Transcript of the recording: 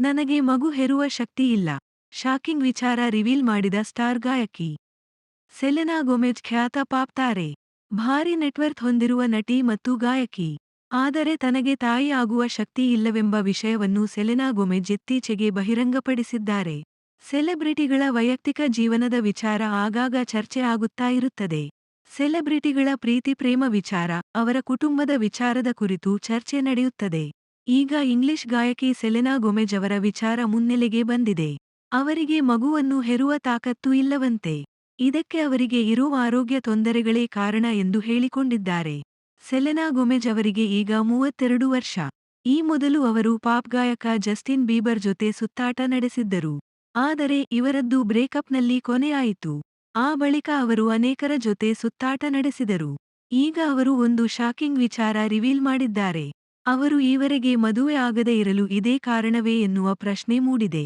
ನನಗೆ ಮಗು ಹೆರುವ ಶಕ್ತಿ ಇಲ್ಲ. ಶಾಕಿಂಗ್ ವಿಚಾರ ರಿವೀಲ್ ಮಾಡಿದ ಸ್ಟಾರ್ ಗಾಯಕಿ. ಸೆಲೆನಾ ಗೊಮೆಜ್ ಖ್ಯಾತ ಪಾಪ್ ತಾರೆ. ಭಾರಿ ನೆಟ್ವರ್ತ್ ಹೊಂದಿರುವ ನಟಿ ಮತ್ತು ಗಾಯಕಿ. ಆದರೆ ತನಗೆ ತಾಯಿ ಆಗುವ ಶಕ್ತಿ ಇಲ್ಲವೆಂಬ ವಿಷಯವನ್ನು ಸೆಲೆನಾ ಗೊಮೆಜ್ ಇತ್ತೀಚೆಗೆ ಬಹಿರಂಗಪಡಿಸಿದ್ದಾರೆ. ಸೆಲೆಬ್ರಿಟಿಗಳ ವೈಯಕ್ತಿಕ ಜೀವನದ ವಿಚಾರ ಆಗಾಗ ಚರ್ಚೆ ಆಗುತ್ತಾ ಇರುತ್ತದೆ. ಸೆಲೆಬ್ರಿಟಿಗಳ ಪ್ರೀತಿ ಪ್ರೇಮ ವಿಚಾರ, ಅವರ ಕುಟುಂಬದ ವಿಚಾರದ ಕುರಿತು ಚರ್ಚೆ ನಡೆಯುತ್ತದೆ. ಈಗ ಇಂಗ್ಲಿಷ್ ಗಾಯಕಿ ಸೆಲೆನಾ ಗೊಮೆಜ್ ಅವರ ವಿಚಾರ ಮುನ್ನೆಲೆಗೆ ಬಂದಿದೆ. ಅವರಿಗೆ ಮಗುವನ್ನು ಹೆರುವ ತಾಕತ್ತು ಇಲ್ಲವಂತೆ. ಇದಕ್ಕೆ ಅವರಿಗೆ ಇರುವ ಆರೋಗ್ಯ ತೊಂದರೆಗಳೇ ಕಾರಣ ಎಂದು ಹೇಳಿಕೊಂಡಿದ್ದಾರೆ. ಸೆಲೆನಾ ಗೊಮೆಜ್ ಅವರಿಗೆ ಈಗ ಮೂವತ್ತೆರಡು ವರ್ಷ. ಈ ಮೊದಲು ಅವರು ಪಾಪ್ ಗಾಯಕ ಜಸ್ಟಿನ್ ಬೀಬರ್ ಜೊತೆ ಸುತ್ತಾಟ ನಡೆಸಿದ್ದರು. ಆದರೆ ಇವರದ್ದು ಬ್ರೇಕಪ್ನಲ್ಲಿ ಕೊನೆಯಾಯಿತು. ಆ ಬಳಿಕ ಅವರು ಅನೇಕರ ಜೊತೆ ಸುತ್ತಾಟ ನಡೆಸಿದರು. ಈಗ ಅವರು ಒಂದು ಶಾಕಿಂಗ್ ವಿಚಾರ ರಿವೀಲ್ ಮಾಡಿದ್ದಾರೆ. ಅವರು ಈವರೆಗೆ ಮದುವೆ ಆಗದೇ ಇರಲು ಇದೇ ಕಾರಣವೇ ಎನ್ನುವ ಪ್ರಶ್ನೆ ಮೂಡಿದೆ.